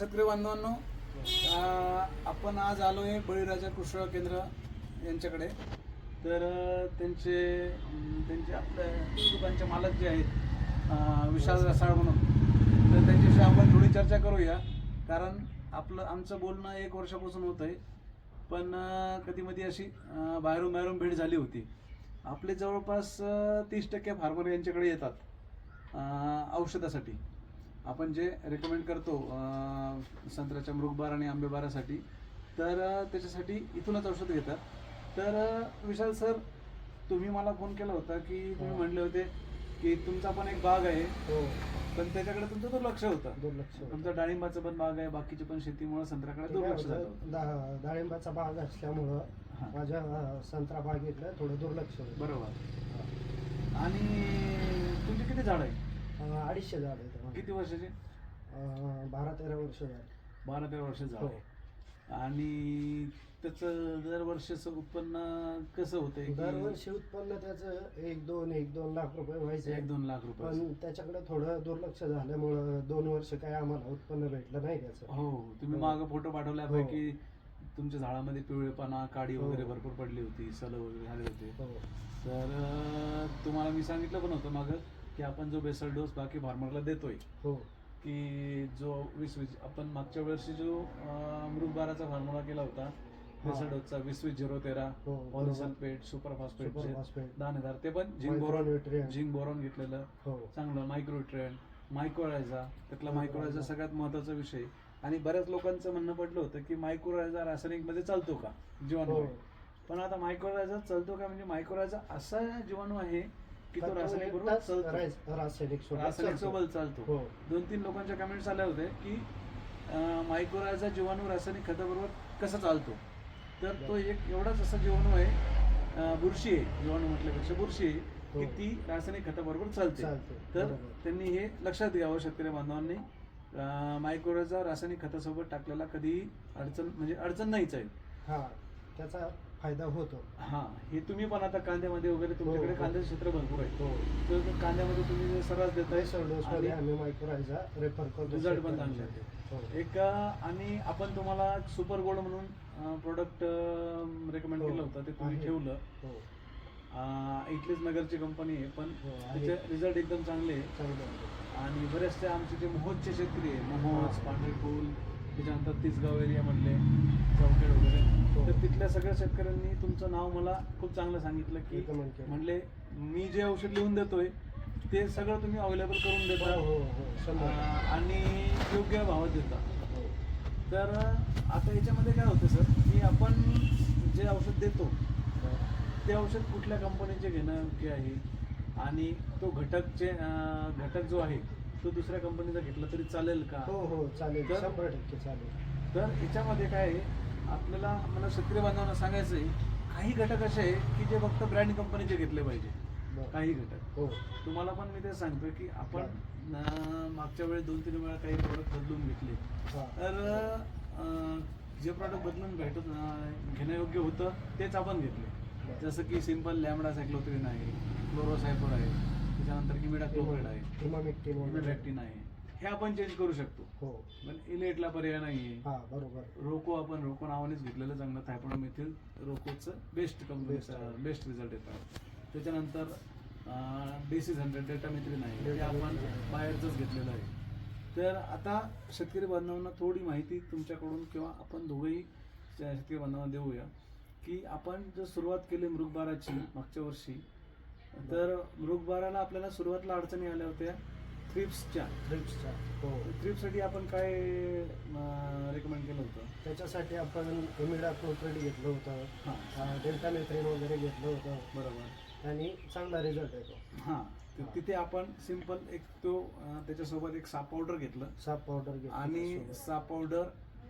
शेतकरी बांधवांनो आपण आज आलो आहे बळीराजा कृषी केंद्र यांच्याकडे. तर त्यांचे त्यांचे आपल्या दुकानचे मालक जे आहेत विशाल रसाळ म्हणून तर त्यांच्याशी आपण थोडी चर्चा करूया. कारण आपलं आमचं बोलणं एक वर्षापासून होत आहे पण कधी मध्ये अशी बाहेरून बाहेरून भेट झाली होती. आपले जवळपास तीस टक्के फार्मर यांच्याकडे येतात औषधासाठी. आपण जे रेकमेंड करतो संत्र्याच्या मृगबार आणि आंबेबारासाठी तर त्याच्यासाठी इथूनच औषध घेतात तर विशाल सर तुम्ही मला फोन केला होता की तुम्ही हो. म्हणले होते की तुमचा पण एक बाग आहे हो पण त्याच्याकडे तुमचं दुर्लक्ष होतं दुर्लक्ष. तुमचा डाळिंबाचा पण बाग आहे बाकीची पण शेतीमुळे संत्र्याकडे दुर्लक्ष झालं डाळिंबाचा बाग असल्यामुळं. माझ्या संत्रा बागेतलं थोडं दुर्लक्ष बरोबर आणि तुमची किती झाड आहे अडीचशे झाड आहेत माझे. किती वर्षाचे अं, बारा तेरा वर्ष झाले. बारा तेरा वर्ष हो. आहे आणि त्याचं दरवर्षीचं उत्पन्न कसं होतंय की दरवर्षी उत्पन्न त्याचं एक दोन एक दोन लाख रुपये व्हायचे एक दोन लाख रुपये. पण त्याच्याकडे थोडं दुर्लक्ष झाल्यामुळं दोन वर्ष काय आम्हाला उत्पन्न भेटलं नाही त्याचं. हो तुम्ही हो. माग फोटो पाठवल्यापैकी तुमच्या झाडामध्ये पिवळेपणा काडी हो. वगैरे भरपूर पडली होती सल वगैरे झाले होते. हो. तर अं, तुम्हाला मी सांगितलं पण होतं मागं. की आपण जो बेसल डोस बाकी फार्मरला देतोय हो. की जो वीस वीस आपण मागच्या वर्षी जो मृगबाराचा फॉर्म्युला केला होता बेसल डोसचा वीस वीस झिरो तेरा हो, पॉलिसल्फेट सुपर फॉस्फेट हजार ते पण झिंक बोरॉन झिंक बोरॉन घेतलेलं. हो. चांगलं मायक्रोट्रेन मायक्रोरायझा त्यातला मायक्रोरायझा सगळ्यात महत्त्वाचा विषय. आणि बऱ्याच लोकांचं म्हणणं पडलं होतं की मायक्रोरायझा रासायनिकमध्ये चालतो का? जीवाणू हो. पण आता मायक्रोरायझा चालतो का? म्हणजे मायक्रोरायझा असा जीवाणू आहे की रासायनिक बरोबर एकटाच चालतो. रास- रासायनिक सोबत रासायनिक चालतो. सोबत चालतो. हो. दोन तीन लोकांच्या कमेंट्स आल्या होत्या की मायक्रोरायझा जीवाणू रासायनिक खताबरोबर कसा चालतो? तर तो एक एवढाच असा जीवाणू आहे बुरशी आहे जीवाणू म्हटल्यापेक्षा बुरशी आहे की हो. ती रासायनिक खताबरोबर चालते. चालते. तर. त्यांनी हे लक्षात घ्यावं शेतकरी बांधवांनी. मायक्रोरायझा रासायनिक खतासोबत टाकलेला कधी अडचण म्हणजे अडचण नाहीच आहे. त्याचा फायदा होतो हा हे तुम्ही पण आता कांद्यामध्ये वगैरे तुमच्याकडे हो, हो. कांद्याचं क्षेत्र भरपूर आहे हो तर कांद्यामध्ये तुम्ही जे सर्रास देताय आणि आम्ही मायक्रोरायझा रेफर करतो रिझल्ट पण चांगले आहेत. हो. एक आणि आपण तुम्हाला सुपर गोल्ड म्हणून प्रोडक्ट रेकमेंड हो. केलं होतं ते तुम्ही. ठेवलं हो इथलीच नगरची कंपनी आहे पण हो. त्याचे रिझल्ट एकदम चांगले आहे चांगलं आहे. आणि बरेचसे आमचे जे मोहोजचे शेतकरी आहे मोहोज पांढरेपूल त्याच्यानंतर तिसगाव एरियामधले चौकेड वगैरे हो. तर तिथल्या सगळ्या शेतकऱ्यांनी तुमचं नाव मला खूप चांगलं सांगितलं की. म्हणले मी जे औषध लिहून देतोय ते सगळं तुम्ही अवेलेबल करून देता हो हो आणि योग्य भावात देता. तर आता याच्यामध्ये काय होतं सर की आपण जे औषध देतो ते औषध कुठल्या कंपनीचे घेणं योग्य आहे आणि तो घटकचे अं, घटक जो आहे तो दुसऱ्या कंपनीचा घेतला तरी चालेल का? हो हो चालेल. तर- शंभर टक्के चालेल. तर याच्यामध्ये काय आहे आपल्याला मला शेतकरी बांधवांना सांगायचं आहे काही घटक असे आहे की जे फक्त ब्रँड कंपनीचे घेतले पाहिजे. बरं. काही घटक. हो. तुम्हाला पण मी ते सांगतोय की आपण अं, मागच्या वेळेस दोन तीन वेळा काही प्रोडक्ट बदलून घेतले. हा. तर अं, जे प्रॉडक्ट बदलून भेटत अं, घेण्यायोग्य होतं तेच आपण घेतले. बरं. जसं की सिंपल लॅमडा सायक्लोथ्रिन आहे क्लोरोसायफर आहे त्याच्यानंतर इमिडा क्लोराइड आहे इमिडॅक्टिन आहे हे आपण चेंज करू शकतो. हो. पण इलेटला पर्याय नाही आहे हा बरोबर. रोको आपण रोको नावानेच घेतलेलं चांगलं थायपॉडोमेथिल रोकोचं बेस्ट Best. बेस्ट रिझल्ट येतात त्याच्यानंतर डिसीज हंड्रेड डेटामेथ्रिन आहे ते आपण. बाहेरचंच घेतलेलं आहे. तर आता शेतकरी बांधवांना थोडी माहिती तुमच्याकडून किंवा आपण दोघंही शेतकरी बांधवांना देऊया की आपण जर सुरुवात केली मृगबाराची मागच्या वर्षी तर मृगबाराला आपल्याला सुरुवातीला अडचणी आल्या होत्या. थ्रिप्सच्या. ट्रिप्सचा हो. ट्रिपसाठी आपण काय रेकमेंड केलं होतं? त्याच्यासाठी आपण इमिडा क्लोप्रेड घेतलं होतं. हां. डेल्टा मेथ्रिन वगैरे घेतलं होतं. बरोबर. आणि चांगला रिझल्ट येतो हां. तर तिथे आपण सिंपल एक तो त्याच्यासोबत एक साप पावडर घेतलं. साप पावडर घेतलं आणि. साप पावडर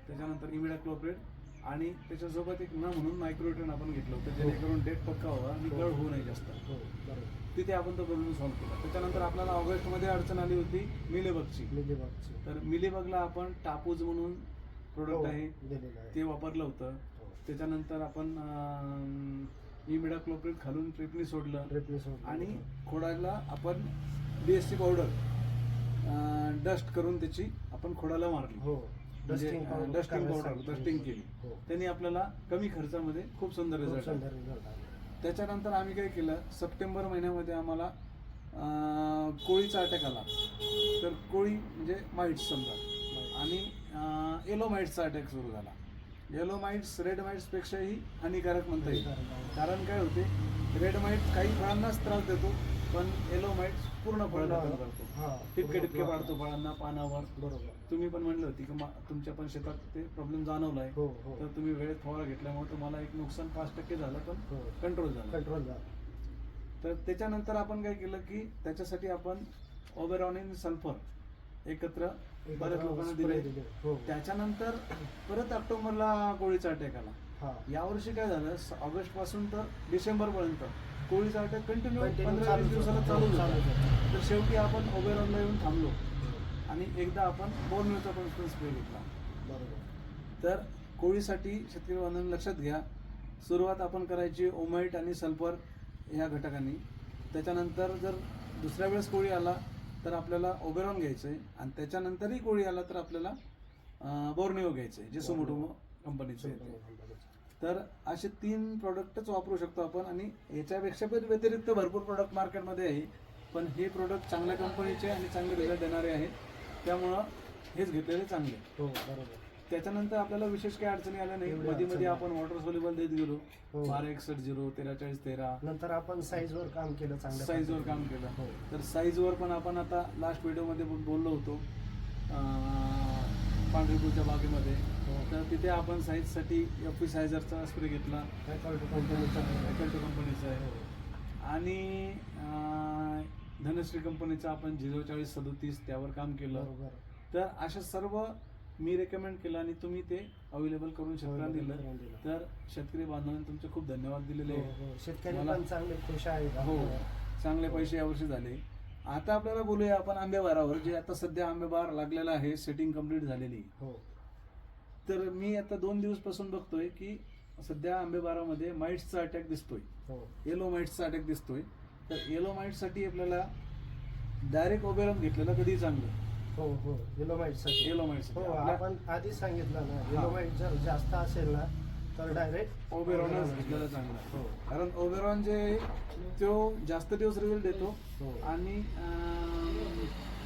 त्याच्यानंतर इमिडा क्लोप्रेड आणि त्याच्यासोबत एक न म्हणून मायक्रोट्रेन आपण घेतलं होतं जेणेकरून डेट पक्का व्हावा आणि हो. गळ होऊ नये जास्त. हो तिथे आपण तो प्रॉब्लेम सॉल्व्ह केला. त्याच्यानंतर आपल्याला ऑगस्टमध्ये अडचण आली होती मिलेबगची. मिलीबगची. तर मिलीबगला आपण टापूज म्हणून प्रोडक्ट हो, आहे ते वापरलं होतं. हो. त्याच्यानंतर आपण इमिडा क्लोप्रेट खालून ट्रिपनी सोडलं. ड्रिपनी सोडलं. आणि. खोडाला आपण B S C powder dust करून त्याची आपण खोडाला मारली. हो. Dusting powder. डस्टिंग केली. हो. त्यांनी आपल्याला कमी खर्चामध्ये खूप सुंदर खूप रिझल्ट सुंदर result आला. त्याच्यानंतर आम्ही काय केलं सप्टेंबर महिन्यामध्ये आम्हाला अं, कोळीचा अटॅक आला. तर कोळी म्हणजे माइट्स समजा. आणि येलो माइट्सचा अटॅक सुरू झाला. येलो माइट्स रेड माइट्सपेक्षाही हानिकारक म्हणता येईल. कारण काय होते रेड माइट काही फळांनाच त्रास देतो पण येलो माइट्स पूर्ण फळ दखल करतो. हा, टिपके टिपके. पाडतो फळांना पानावर. बरोबर. तुम्ही पण म्हणलं होती की मा- तुमच्या पण शेतात ते प्रॉब्लेम जाणवलाय. हो हो. तर तुम्ही वेळेत फवारा घेतल्यामुळे तुम्हाला एक नुकसान पाच टक्के झालं पण हो. कंट्रोल झालं. कंट्रोल झाला. तर त्याच्यानंतर आपण काय केलं की त्याच्यासाठी आपण ओबेरॉन आणि सल्फर एकत्र बऱ्याच लोकांना दिले. हो. त्याच्यानंतर परत ऑक्टोबरला कोळीचा अटॅक आला. हा यावर्षी काय झालं? ऑगस्टपासून तर डिसेंबर पर्यंत कोळीचा अटॅक कंटिन्यू पंधरा वीस दिवसाला. चालू होता. तर शेवटी आपण ओबेरॉनला येऊन थांबलो. आणि एकदा आपण बोर्नवेचा पण स्प्रे घेतला. बरोबर. तर कोळीसाठी शेतकरी बांधवांनी लक्षात घ्या. सुरुवात आपण करायची ओमाईट आणि सल्फर ह्या घटकांनी. त्याच्यानंतर जर दुसऱ्या वेळेस कोळी आला तर आपल्याला ओबेरॉन घ्यायचं आहे आणि त्याच्यानंतरही कोळी आला तर आपल्याला बोर्निओ घ्यायचं आहे जे सुमोटोमो कंपनीचं. तर असे तीन प्रॉडक्टच वापरू शकतो आपण आणि याच्यापेक्षा पण व्यतिरिक्त भरपूर प्रॉडक्ट मार्केटमध्ये आहे पण हे प्रोडक्ट चांगल्या कंपनीचे आणि चांगले रिझल्ट देणारे आहेत. त्यामुळं हेच घेतलेले चांगले. हो बरोबर. त्याच्यानंतर आपल्याला विशेष काही अडचणी आल्या नाही. मध्ये मध्ये. आपण वॉटर सोल्युबल देत गेलो. हो. बारा एकसष्ट झिरो तेरा चाळीस तेरा. नंतर आपण साईज वर काम केलं चांगल्या साईजवर. काम केलं. हो. तर साईजवर पण आपण आता लास्ट व्हिडिओमध्ये बोललो होतो. पांढरीपूरच्या बागेमध्ये. तर तिथे आपण साईजसाठी एफ सायझरचा स्प्रे घेतला कंपनीचा आहे. आणि धनश्री कंपनीचा आपण झिरो चाळीस सदोतीस त्यावर काम केलं तर अशा सर्व मी रेकमेंड केलं आणि तुम्ही ते अवेलेबल करून शेतकऱ्यांना दिलं. तर शेतकरी बांधवांनी तुमचे खूप धन्यवाद दिलेले हो, हो. चांगले खुश आहेत हो. चांगले पैसे यावर्षी झाले आता आपल्याला बोलूया आपण आंबेबारावर जे आता सध्या आंबेबार लागलेला आहे सेटिंग कंप्लीट झालेली आहे. हो तर मी आता दोन दिवसपासून बघतोय की सध्या आंबेबारामध्ये माइट्सचा अटॅक दिसतोय. येलो माइट्सचा अटॅक दिसतोय. तर येलो साठी आपल्याला डायरेक्ट ओबेरॉन घेतलेलं कधी चांगलं? हो हो. येलो माइटसाठी हो आपल्या- आपण आधीच सांगितलं ना येलोमाइट जर जास्त असेल ना तर डायरेक्ट ओबेरॉनच घेतलेलं चांगलं. हो. कारण ओबेरॉन जे तो जास्त दिवस रिझल्ट देतो हो. आणि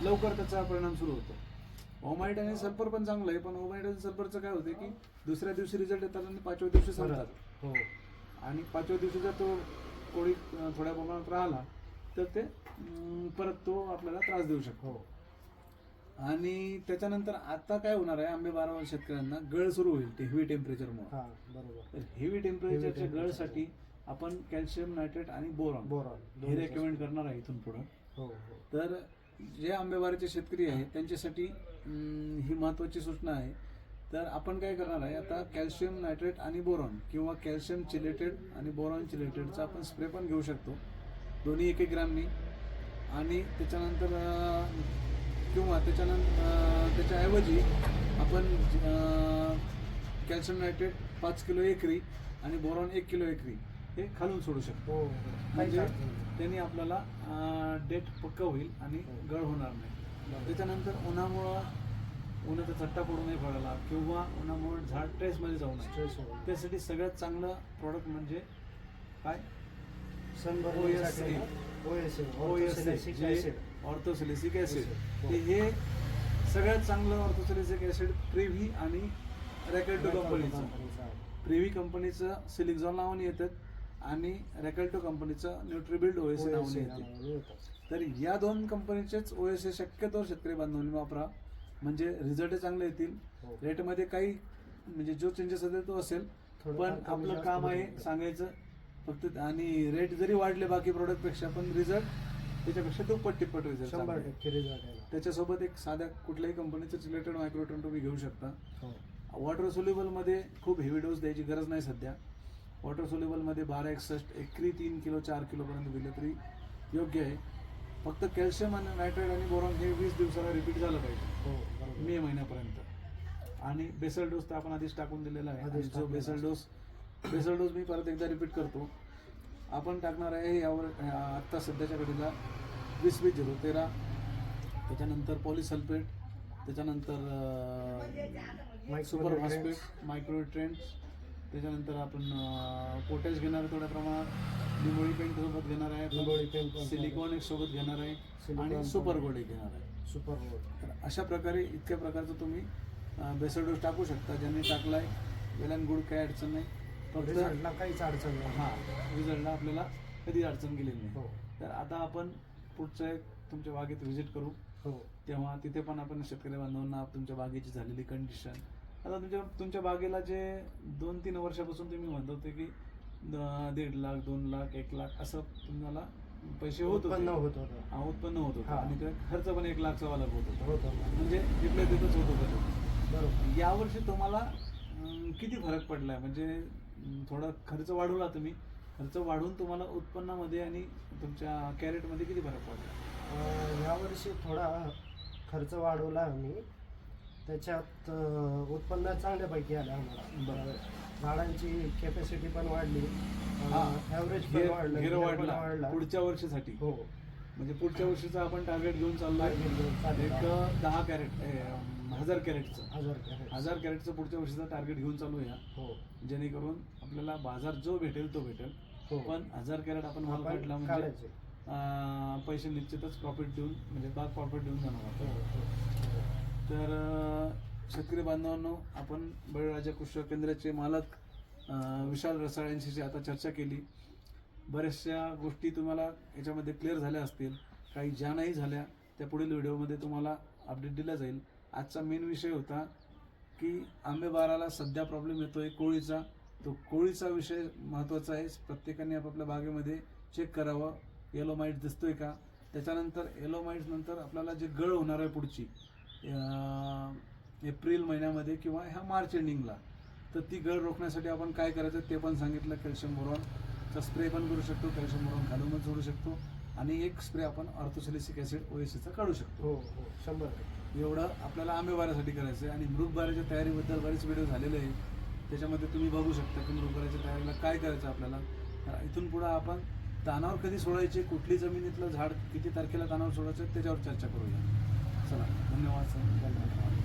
लवकर त्याचा परिणाम सुरू होतो. ओमाइट आणि सल्फर पण चांगलं आहे पण ओमाइट आणि सल्फरचं काय होते की दुसऱ्या दिवशी रिझल्ट येतात आणि पाचव्या दिवशी संपतात. हो. आणि पाचव्या दिवशी जर तो कोळी थोड्या प्रमाणात राहिला तर ते परत तो आपल्याला त्रास देऊ शकतो. हो. आणि त्याच्यानंतर आता काय होणार आहे आंबे बारावर शेतकऱ्यांना गळ सुरू होईल ते हेवी टेम्परेचरमुळे हा बरोबर. तर हेवी टेम्परेचरच्या. गळसाठी आपण कॅल्शियम नायट्रेट आणि बोरॉन बोरॉन हे रेकमेंड करणार आहे इथून पुढं. हो हो. तर जे आंबेबारीचे शेतकरी आहेत त्यांच्यासाठी ही महत्त्वाची सूचना आहे तर आपण काय करणार आहे आता कॅल्शियम नायट्रेट आणि बोरॉन किंवा कॅल्शियम चिलेटेड आणि बोरॉन चिलेटेडचा आपण स्प्रे पण घेऊ शकतो दोन्ही एक एक ग्रॅमनी आणि त्याच्यानंतर किंवा त्याच्यानंतर त्याच्याऐवजी आपण कॅल्शियम नायट्रेट पाच किलो एकरी आणि बोरॉन एक किलो एकरी हे खालून सोडू शकतो हो हो काहीच म्हणजे. त्यांनी आपल्याला डेट पक्का होईल आणि हो. गळ होणार नाही. त्याच्यानंतर उन्हामुळं उन्हाचा चट्टा पडू नये फळाला किंवा उन्हामुळे झाड ट्रेसमध्ये जाऊ नये Stress होईल. त्यासाठी सगळ्यात चांगलं प्रॉडक्ट म्हणजे काय. ऑर्थोसिलिसिक ऍसिड हो. हे सगळ्यात चांगलं ऑर्थोसिलिसिक ऍसिड प्रिव्ही आणि रॅकेटो कंपनीचं. प्रिव्ही कंपनीचं सिलिक्झॉन नावाने येतात आणि रॅकेल्टो कंपनीचं न्यूट्रिबिल्ड ओएस OSA नावाने येते. तर या दोन कंपनीचेच ओएस शक्यतो शेतकरी बांधवांनी वापरा म्हणजे रिझल्ट चांगले येतील हो. रेटमध्ये काही म्हणजे जो चेंजेस होते तो असेल पण आपलं काम आहे. सांगायचं फक्त आणि रेट जरी वाढले बाकी product पेक्षा पण रिझल्ट त्याच्यापेक्षा दुप्पट टिप्पट रिझल्ट. त्याच्यासोबत एक साध्या कुठल्याही कंपनीचं चिलेटेड मायक्रोटन तुम्ही घेऊ शकता हो. वॉटर सोल्युबलमध्ये खूप हेवी डोस द्यायची गरज नाही सध्या वॉटर सोल्युबलमध्ये बारा एकसष्ट एकरी तीन किलो चार किलोपर्यंत दिलं तरी योग्य आहे. फक्त कॅल्शियम आणि नायट्रेट आणि बोरॉन हे वीस दिवसाला रिपीट झालं पाहिजे. हो. मे महिन्यापर्यंत. आणि बेसल डोस तर आपण आधीच टाकून दिलेला आहे. जो बेसल. डोस बेसल डोस मी परत एकदा रिपीट करतो. आपण टाकणार आहे यावर आत्ता सध्याच्या घडीला वीस वीस झिरो तेरा. त्याच्यानंतर पॉलिसल्फेट त्याच्यानंतर सुपर फॉस्फेट मायक्रोट्रेंड्स त्याच्यानंतर आपण पोटॅश घेणार आहे थोड्या प्रमाणात. निंबोळी पेंट सोबत घेणार आहे. पेंट सिलिकॉन एक सोबत घेणार आहे. आणि. सुपर गोड एक घेणार आहे. सुपर गोड तर अशा प्रकारे इतक्या प्रकारचं तुम्ही बेसल डोस टाकू शकता ज्यांनी टाकलाय. वेल गुड काही अडचण नाही. फक्त काहीच अडचण नाही. हा रिझल्टला आपल्याला कधी अडचण गेलेली नाही. हो. तर आता आपण पुढच्या एक तुमच्या बागेत व्हिजिट करू. हो. तेव्हा तिथे पण आपण शेतकरी बांधवांना तुमच्या बागेची झालेली कंडिशन आता तुमच्या तुमच्या बागेला जे दोन तीन वर्षापासून तुम्ही म्हणत होते की दीड लाख दोन लाख एक लाख असं तुम्हाला पैसे होत उत्पन्न होते होत. हा, उत्पन्न होत होतं. हा. आणि ते खर्च पण एक लाखचा वाला होत होता. होत म्हणजे तिथल्या तिथंच होत होतं बरोबर. यावर्षी तुम्हाला किती फरक पडलाय? म्हणजे थोडा खर्च वाढवला तुम्ही. खर्च वाढवून तुम्हाला उत्पन्नामध्ये आणि तुमच्या कॅरेटमध्ये किती फरक पडला? यावर्षी थोडा खर्च वाढवला आम्ही. त्याच्यात उत्पन्न चांगल्यापैकी आलं आम्हाला. बरोबर. झाडांची कॅपॅसिटी पण वाढली. ॲव्हरेज पण वाढलं पुढच्या वर्षीसाठी. हो. म्हणजे पुढच्या वर्षीचा आपण टार्गेट घेऊन चाललोय. एक दहा कॅरेट हजार कॅरेटचं. हजार कॅरेट. हजार कॅरेटचं पुढच्या वर्षीचा टार्गेट घेऊन चालू या हो. जेणेकरून आपल्याला बाजार जो भेटेल तो भेटेल. हो. पण हजार कॅरेट आपण माल काढला म्हणजे पैसे निश्चितच प्रॉफिट देऊन म्हणजे बाग प्रॉफिट देऊन जाणार तर शेतकरी बांधवांनो आपण बळीराजा कृषी केंद्राचे मालक विशाल विशाल रसाळ्यांशी आता चर्चा केली. बऱ्याचशा गोष्टी तुम्हाला याच्यामध्ये क्लिअर झाल्या असतील. काही ज्या नाही झाल्या त्या पुढील व्हिडिओमध्ये तुम्हाला अपडेट दिला जाईल. आजचा मेन विषय होता की आंबेबाराला सध्या प्रॉब्लेम येतोय कोळीचा. तो कोळीचा विषय महत्त्वाचा आहे. प्रत्येकाने आपापल्या बागेमध्ये चेक करावं. येलो माईट दिसतोय का? त्याच्यानंतर येलो माईट्सनंतर आपल्याला जे गळ होणार आहे पुढची एप्रिल महिन्यामध्ये किंवा ह्या मार्च एंडिंगला तर ती गळ रोखण्यासाठी आपण काय करायचं ते पण सांगितलं कॅल्शियम बोरॉनचा स्प्रे पण करू शकतो कॅल्शियम बोरॉन घालूनच सोडू शकतो. आणि एक स्प्रे आपण ऑर्थोसिलिसिक ॲसिड ओएसीचा काढू शकतो. हो हो शंभर. एवढं आपल्याला आंबेबाऱ्यासाठी करायचं आहे आणि मृगबाऱ्याच्या तयारीबद्दल बरेच व्हिडिओ झालेले आहेत. त्याच्यामध्ये तुम्ही बघू शकता की मृगबाऱ्याच्या तयारीला काय करायचं आपल्याला. तर इथून पुढं आपण तानावर कधी सोडायचे कुठली जमिनीतलं झाड किती तारखेला तानावर सोडायचं त्याच्यावर चर्चा करूया. चला धन्यवाद सर. धन्यवाद.